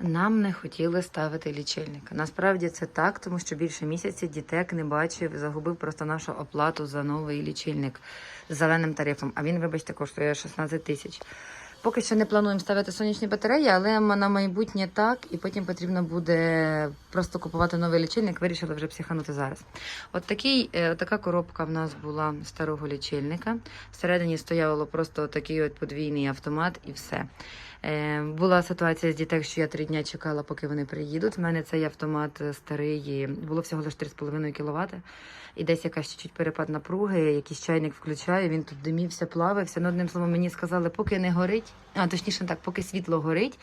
Нам не хотіли ставити лічильник. Насправді це так, тому що більше місяця дітек не бачив, загубив просто нашу оплату за новий лічильник з зеленим тарифом. А він, вибачте, коштує 16 тисяч. Поки що не плануємо ставити сонячні батареї, але на майбутнє так, і потім потрібно буде просто купувати новий лічильник. Вирішили вже психанути зараз. От такий, е, така коробка в нас була старого лічильника. Всередині стояло просто такий от подвійний автомат і все. Е, була ситуація з дітей, що я три дні чекала, поки вони приїдуть. У мене цей автомат старий, було всього лише 3,5 кВт. І десь якась чуть-чуть перепад напруги, якийсь чайник включаю, він тут димівся, плавився. Ну, одним словом, мені сказали, поки не горить, а точніше так, поки світло горить,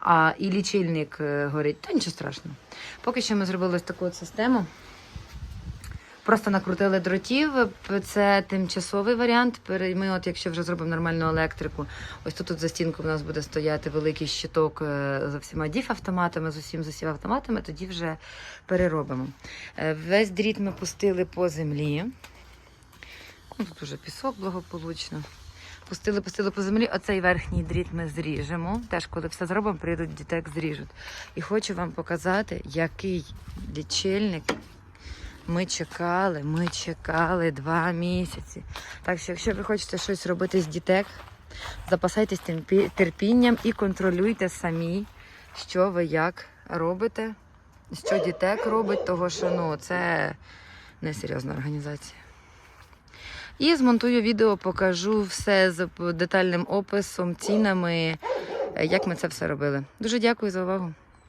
а і лічильник е, горить, то нічого страшного. Поки що ми зробили ось таку от систему. Просто накрутили дротів. Це тимчасовий варіант. Ми, от, якщо вже зробимо нормальну електрику, ось тут от за стінкою в нас буде стояти великий щиток е, за всіма діф-автоматами, з усім з усіма автоматами, тоді вже переробимо. Е, Весь дріт ми пустили по землі. Ну, тут уже пісок благополучно. Пустили, пустили по землі. Оцей верхній дріт ми зріжемо. Теж, коли все зробимо, прийдуть дітек, зріжуть. І хочу вам показати, який лічильник ми чекали, ми чекали два місяці. Так що, якщо ви хочете щось робити з дітек, запасайтесь терпінням і контролюйте самі, що ви як робите, що дітек робить, того що ну, це несерйозна організація. І змонтую відео, покажу все з детальним описом, цінами, як ми це все робили. Дуже дякую за увагу.